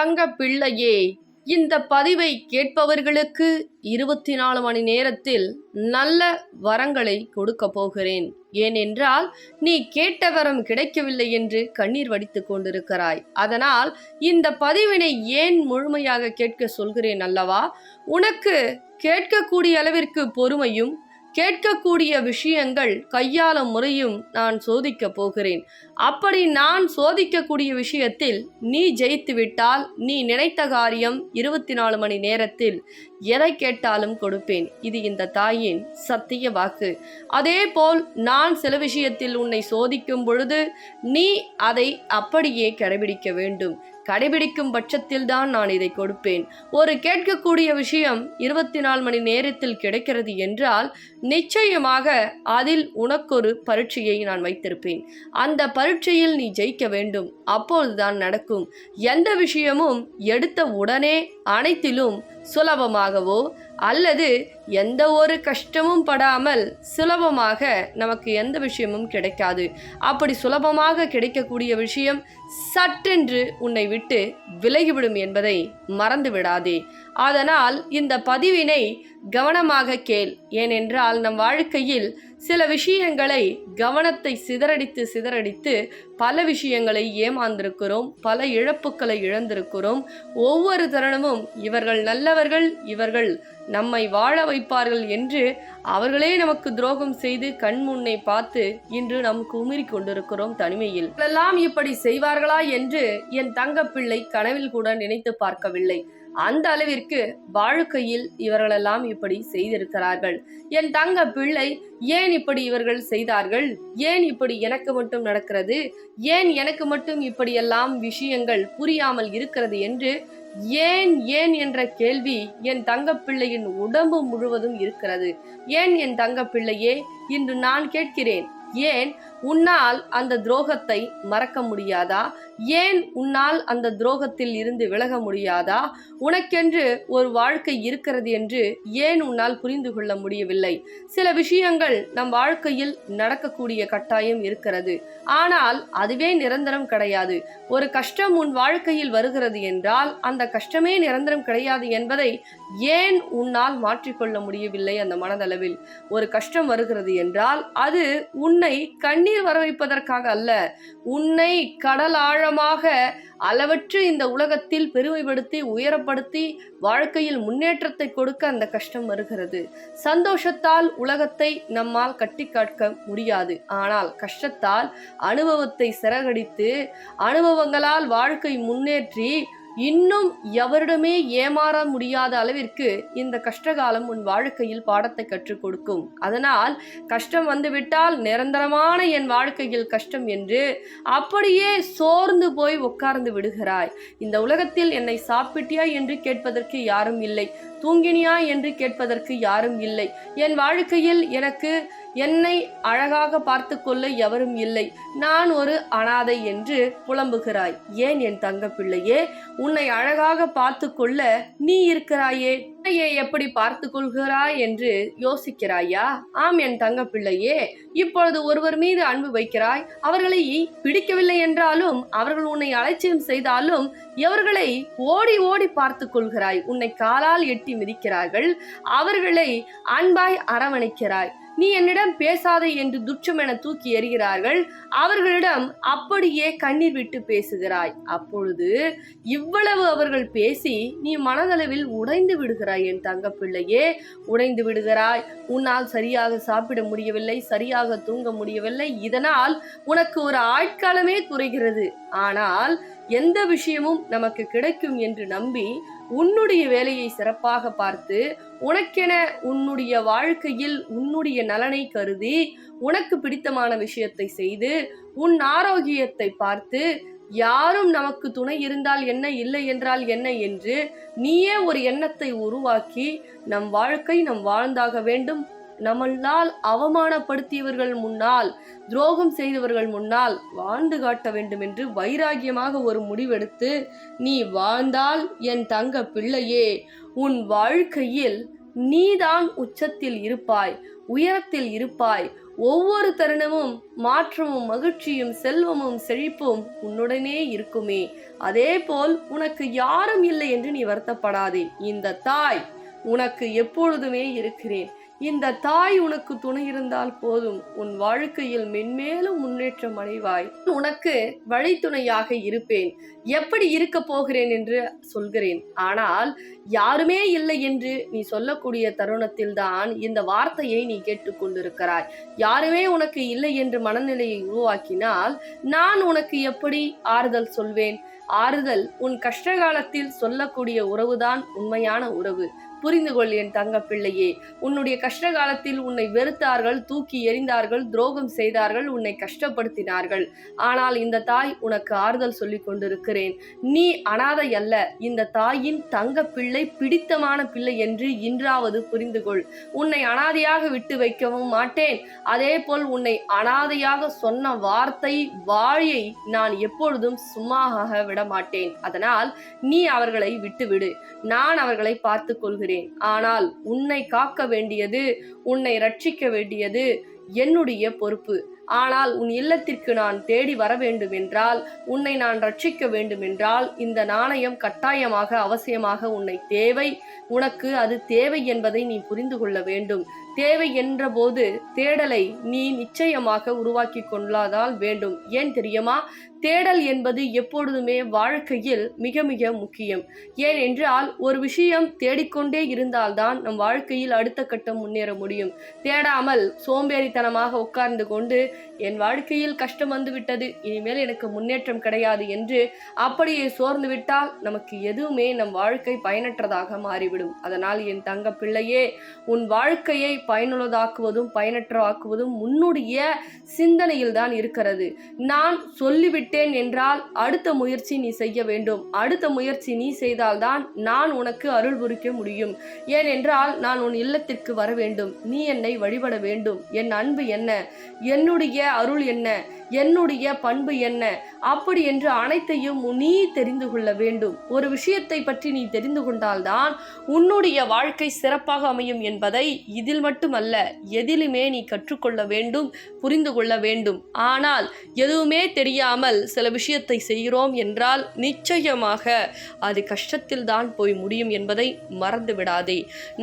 தங்க பிள்ளையே இந்த பதிவை கேட்பவர்களுக்கு இருபத்தி நாலு மணி நேரத்தில் நல்ல வரங்களை கொடுக்க போகிறேன். ஏனென்றால் நீ கேட்ட வரம் கிடைக்கவில்லை என்று கண்ணீர் வடித்து கொண்டிருக்கிறாய். அதனால் இந்த பதிவினை ஏன் முழுமையாக கேட்க சொல்கிறேன் அல்லவா? உனக்கு கேட்கக்கூடிய அளவிற்கு பொறுமையும் கேட்கக்கூடிய விஷயங்கள் கையாளும் முறையும் நான் சோதிக்க போகிறேன். அப்படி நான் சோதிக்கக்கூடிய விஷயத்தில் நீ ஜெயித்து விட்டால் நீ நினைத்த காரியம் இருபத்தி நாலு மணி நேரத்தில் எதை கேட்டாலும் கொடுப்பேன். இது இந்த தாயின் சத்திய வாக்கு. அதேபோல் நான் சில விஷயத்தில் உன்னை சோதிக்கும் பொழுது நீ அதை அப்படியே கடைபிடிக்க வேண்டும். கடைபிடிக்கும் பட்சத்தில்தான் நான் இதை கொடுப்பேன். ஒரு கேட்கக்கூடிய விஷயம் இருபத்தி நாலு மணி நேரத்தில் கிடைக்கிறது என்றால் நிச்சயமாக அதில் உனக்கொரு பரீட்சையை நான் வைத்திருப்பேன். அந்த பரீட்சையில் நீ ஜெயிக்க வேண்டும். அப்போதுதான் நடக்கும். எந்த விஷயமும் எடுத்த உடனே அனைத்திலும் சுலபமாகவோ அல்லது எந்த ஒரு கஷ்டமும் படாமல் சுலபமாக நமக்கு எந்த விஷயமும் கிடைக்காது. அப்படி சுலபமாக கிடைக்கக்கூடிய விஷயம் சட்டென்று உன்னை விட்டு விலகிவிடும் என்பதை மறந்து விடாதே அதனால் இந்த பதிவினை கவனமாக கேள். ஏனென்றால் நம் வாழ்க்கையில் சில விஷயங்களை கவனத்தை சிதறடித்து சிதறடித்து பல விஷயங்களை ஏமாந்திருக்கிறோம் பல இழப்புக்களை இழந்திருக்கிறோம். ஒவ்வொரு தருணமும் இவர்கள் நல்லவர்கள் இவர்கள் நம்மை வாழ வைப்பார்கள் என்று அவர்களே நமக்கு துரோகம் செய்து கண் முன்னே பார்த்து இன்று நாம் குமிரி கொண்டிருக்கிறோம் தனிமையில். எல்லாம் இப்படி செய்வார்களா என்று என் தங்கப்பிள்ளை கனவில் கூட நினைத்து பார்க்கவில்லை. அந்த அளவிற்கு வாழ்க்கையில் இவர்களெல்லாம் இப்படி செய்திருக்கிறார்கள். என் தங்க பிள்ளை ஏன் இப்படி இவர்கள் செய்தார்கள்? ஏன் இப்படி எனக்கு மட்டும் நடக்கிறது? ஏன் எனக்கு மட்டும் இப்படியெல்லாம் விஷயங்கள் புரியாமல் இருக்கிறது என்று ஏன் ஏன் என்ற கேள்வி என் தங்கப்பிள்ளையின் உடம்பு முழுவதும் இருக்கிறது. ஏன் என் தங்கப்பிள்ளையே இன்று நான் கேட்கிறேன். ஏன் உன்னால் அந்த துரோகத்தை மறக்க முடியாதா? ஏன் உன்னால் அந்த துரோகத்தில் இருந்து விலக முடியாதா? உனக்கென்று ஒரு வாழ்க்கை இருக்கிறது என்று ஏன் உன்னால் புரிந்து கொள்ள முடியவில்லை? சில விஷயங்கள் நம் வாழ்க்கையில் நடக்கக்கூடிய கட்டாயம் இருக்கிறது. ஆனால் அதுவே நிரந்தரம் கிடையாது. ஒரு கஷ்டம் உன் வாழ்க்கையில் வருகிறது என்றால் அந்த கஷ்டமே நிரந்தரம் கிடையாது என்பதை ஏன் உன்னால் மாற்றிக்கொள்ள முடியவில்லை அந்த மனதளவில்? ஒரு கஷ்டம் வருகிறது என்றால் அது உன்னை கண்ணி கண்ணீர் வர வைப்பதற்காக அல்ல உன்னை கடல் ஆழமாக அளவற்று இந்த உலகத்தில் பெருமைப்படுத்தி உயரப்படுத்தி வாழ்க்கையில் முன்னேற்றத்தை கொடுக்க அந்த கஷ்டம் வருகிறது. சந்தோஷத்தால் உலகத்தை நம்மால் கட்டி காட்க முடியாது. ஆனால் கஷ்டத்தால் அனுபவத்தை சிறகடித்து அனுபவங்களால் வாழ்க்கை முன்னேற்றி இன்னும் எவரிடமே ஏமாற முடியாத அளவிற்கு இந்த கஷ்டகாலம் உன் வாழ்க்கையில் பாடத்தை கற்றுக் கொடுக்கும். அதனால் கஷ்டம் வந்துவிட்டால் நிரந்தரமான என் வாழ்க்கையில் கஷ்டம் என்று அப்படியே சோர்ந்து போய் உட்கார்ந்து விடுகிறாய். இந்த உலகத்தில் என்னை சாப்பிட்டியா என்று கேட்பதற்கு யாரும் இல்லை. தூங்கினியா என்று கேட்பதற்கு யாரும் இல்லை. என் வாழ்க்கையில் எனக்கு என்னை அழகாக பார்த்து கொள்ள எவரும் இல்லை. நான் ஒரு அனாதை என்று புலம்புகிறாய். ஏன் என் தங்க பிள்ளையே உன்னை அழகாக பார்த்து கொள்ள நீ இருக்கிறாயே. உன்னையே எப்படி பார்த்து கொள்கிறாய் என்று யோசிக்கிறாயா? ஆம் என் தங்க பிள்ளையே இப்பொழுது ஒருவர் மீது அன்பு வைக்கிறாய். அவர்களை பிடிக்கவில்லை என்றாலும் அவர்கள் உன்னை அலட்சியம் செய்தாலும் எவர்களை ஓடி ஓடி பார்த்து கொள்கிறாய் உன்னை காலால் எட்டி மிதிக்கிறார்கள். அவர்களை அன்பாய் அரவணைக்கிறாய். நீ என்னிடம் பேசாதே என்று துச்சம் என தூக்கி எறிகிறார்கள். அவர்களிடம் அப்படியே கண்ணீர் விட்டு பேசுகிறாய். அப்பொழுது இவ்வளவு அவர்கள் பேசி நீ மனதளவில் உடைந்து விடுகிறாய் என் தங்க பிள்ளையே உடைந்து விடுகிறாய். உன்னால் சரியாக சாப்பிட முடியவில்லை சரியாக தூங்க முடியவில்லை. இதனால் உனக்கு ஒரு ஆட்காலமே குறைகிறது. ஆனால் எந்த விஷயமும் நமக்கு கிடைக்கும் என்று நம்பி உன்னுடைய வேலையை சிறப்பாக பார்த்து உனக்கென உன்னுடைய வாழ்க்கையில் உன்னுடைய நலனை கருதி உனக்கு பிடித்தமான விஷயத்தை செய்து உன் ஆரோக்கியத்தை பார்த்து யாரும் நமக்கு துணை இருந்தால் என்ன இல்லை என்றால் என்ன என்று நீயே ஒரு எண்ணத்தை உருவாக்கி நம் வாழ்க்கை நம் வாழ்ந்தாக வேண்டும். நம்மளால் அவமானப்படுத்தியவர்கள் முன்னால் துரோகம் செய்தவர்கள் முன்னால் வாழ்ந்து காட்ட வேண்டும் என்று வைராகியமாக ஒரு முடிவெடுத்து நீ வாழ்ந்தால் என் தங்க பிள்ளையே உன் வாழ்க்கையில் நீதான் உச்சத்தில் இருப்பாய் உயரத்தில் இருப்பாய். ஒவ்வொரு தருணமும் மாற்றமும் மகிழ்ச்சியும் செல்வமும் செழிப்பும் உன்னுடனே இருக்குமே. அதே போல் உனக்கு யாரும் இல்லை என்று நீ வருத்தப்படாதே. இந்த தாய் உனக்கு எப்பொழுதுமே இருக்கிறேன். இந்த தாய் உனக்கு துணை இருந்தால் போதும். உன் வாழ்க்கையில் மென்மேலும் முன்னேற்றம் அடைவாய். உனக்கு வழித்துணையாக இருப்பேன். எப்படி இருக்க போகிறேன் என்று சொல்கிறேன். ஆனால் யாருமே இல்லை என்று நீ சொல்லக்கூடிய தருணத்தில்தான் இந்த வார்த்தையை நீ கேட்டுக்கொண்டிருக்கிறாய் யாருமே உனக்கு இல்லை என்று மனநிலையை உருவாக்கினால் நான் உனக்கு எப்படி ஆறுதல் சொல்வேன்? ஆறுதல் உன் கஷ்டகாலத்தில் சொல்லக்கூடிய உறவுதான் உண்மையான உறவு. புரிந்து கொள் என் தங்க பிள்ளையே உன்னுடைய கஷ்ட காலத்தில் உன்னை வெறுத்தார்கள் தூக்கி எறிந்தார்கள் துரோகம் செய்தார்கள் உன்னை கஷ்டப்படுத்தினார்கள். ஆனால் இந்த தாய் உனக்கு ஆறுதல் சொல்லிக் கொண்டிருக்கிறேன். நீ அனாதை அல்ல. இந்த தாயின் தங்க பிள்ளை பிடித்தமான பிள்ளை என்று இன்றாவது புரிந்து கொள் உன்னை அனாதையாக விட்டு வைக்கவும் மாட்டேன். அதே போல் உன்னை அனாதையாக சொன்ன வார்த்தை வாழியை நான் எப்பொழுதும் சும்மாக விட மாட்டேன் அதனால் நீ அவர்களை விட்டுவிடு. நான் அவர்களை பார்த்து கொள்கிறேன் ஆனால் உன்னை காக்க வேண்டியது உன்னை ரட்சிக்க வேண்டியது என்னுடைய பொறுப்பு. ஆனால் உன் இல்லத்திற்கு நான் தேடி வர வேண்டுமென்றால் உன்னை நான் ரட்சிக்க வேண்டுமென்றால் இந்த நாணயம் கட்டாயமாக அவசியமாக உன்னை தேவை. உனக்கு அது தேவை என்பதை நீ புரிந்து கொள்ள வேண்டும். தேவை என்ற போது தேடலை நீ நிச்சயமாக உருவாக்கி கொள்ளாதால் வேண்டும். ஏன் தெரியுமா? தேடல் என்பது எப்பொழுதுமே வாழ்க்கையில் மிக மிக முக்கியம். ஏன் என்றால் ஒரு விஷயம் தேடிக்கொண்டே இருந்தால்தான் நம் வாழ்க்கையில் அடுத்த கட்டம் முன்னேற முடியும். தேடாமல் சோம்பேறித்தனமாக உட்கார்ந்து கொண்டு என் வாழ்க்கையில் கஷ்டம் வந்துவிட்டது இனிமேல் எனக்கு முன்னேற்றம் கிடையாது என்று அப்படியே சோர்ந்து விட்டால் நமக்கு எதுவுமே நம் வாழ்க்கை பயனற்றதாக மாறிவிடும். அதனால் என் தங்க பிள்ளையே உன் வாழ்க்கையை பயனுள்ளதாக்குவதும் பயனற்றவாக்குவதும் உன்னுடைய சிந்தனையில் தான் இருக்கிறது. நான் சொல்லிவிட்டேன் என்றால் அடுத்த முயற்சி நீ செய்ய வேண்டும். அடுத்த முயற்சி நீ செய்தால்தான் நான் உனக்கு அருள் புரிக்க முடியும். ஏனென்றால் நான் உன் இல்லத்திற்கு வர வேண்டும். நீ என்னை வழிபட வேண்டும். என் அன்பு என்ன? என்னுடைய அருள் என்ன? என்னுடைய பண்பு என்ன? அப்படி என்று அனைத்தையும் நீ தெரிந்து கொள்ள வேண்டும். ஒரு விஷயத்தை பற்றி நீ தெரிந்து கொண்டால்தான் உன்னுடைய வாழ்க்கை சிறப்பாக அமையும் என்பதை இதில் மட்டுமல்ல எதிலுமே நீ கற்றுக்கொள்ள வேண்டும் புரிந்து கொள்ள வேண்டும். ஆனால் எதுவுமே தெரியாமல் சில விஷயத்தை செய்கிறோம் என்றால் நிச்சயமாக அது கஷ்டத்தில் தான் போய் முடியும் என்பதை மறந்து விடாதே.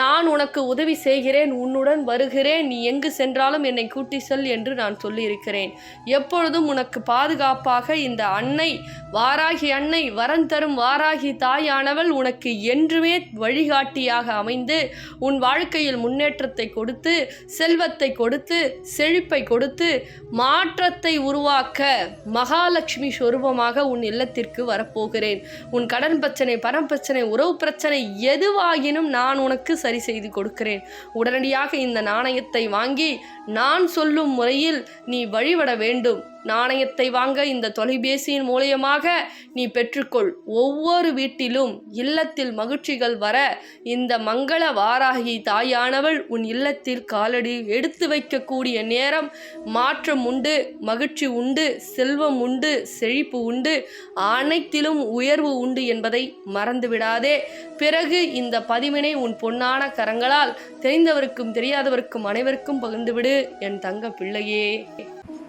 நான் உனக்கு உதவி செய்கிறேன் உன்னுடன் வருகிறேன் நீ எங்கு சென்றாலும் என்னை கூட்டி செல் என்று நான் சொல்லியிருக்கிறேன். எப்பொழுதும் உனக்கு பாதுகாப்பாக இந்த அன்னை வாராகி அன்னை வரன் தரும் வாராகி தாயானவள் உனக்கு என்றுமே வழிகாட்டியாக அமைந்து உன் வாழ்க்கையில் முன்னேற்றத்தை கொடுத்து செல்வத்தை கொடுத்து செழிப்பை கொடுத்து மாற்றத்தை உருவாக்க மகாலட்சுமி சொரூபமாக உன் இல்லத்திற்கு வரப்போகிறேன். உன் கடன் பிரச்சனை பணம் பிரச்சனை உறவு பிரச்சனை எதுவாகினும் நான் உனக்கு சரி செய்து கொடுக்கிறேன். உடனடியாக இந்த நாணயத்தை வாங்கி நான் சொல்லும் முறையில் நீ வழிபட வேண்டும். நாணயத்தை வாங்க இந்த தொலைபேசியின் மூலியமாக நீ பெற்றுக்கொள். ஒவ்வொரு வீட்டிலும் இல்லத்தில் மகிழ்ச்சிகள் வர இந்த மங்கள வாராகி தாயானவள் உன் இல்லத்தில் காலடி எடுத்து வைக்கக்கூடிய நேரம் மாற்றம் உண்டு மகிழ்ச்சி உண்டு செல்வம் உண்டு செழிப்பு உண்டு அனைத்திலும் உயர்வு உண்டு என்பதை மறந்துவிடாதே. பிறகு இந்த பதிவினை உன் பொன்னான கரங்களால் தெரிந்தவருக்கும் தெரியாதவருக்கும் அனைவருக்கும் பகிர்ந்துவிடு என் தங்க பிள்ளையே.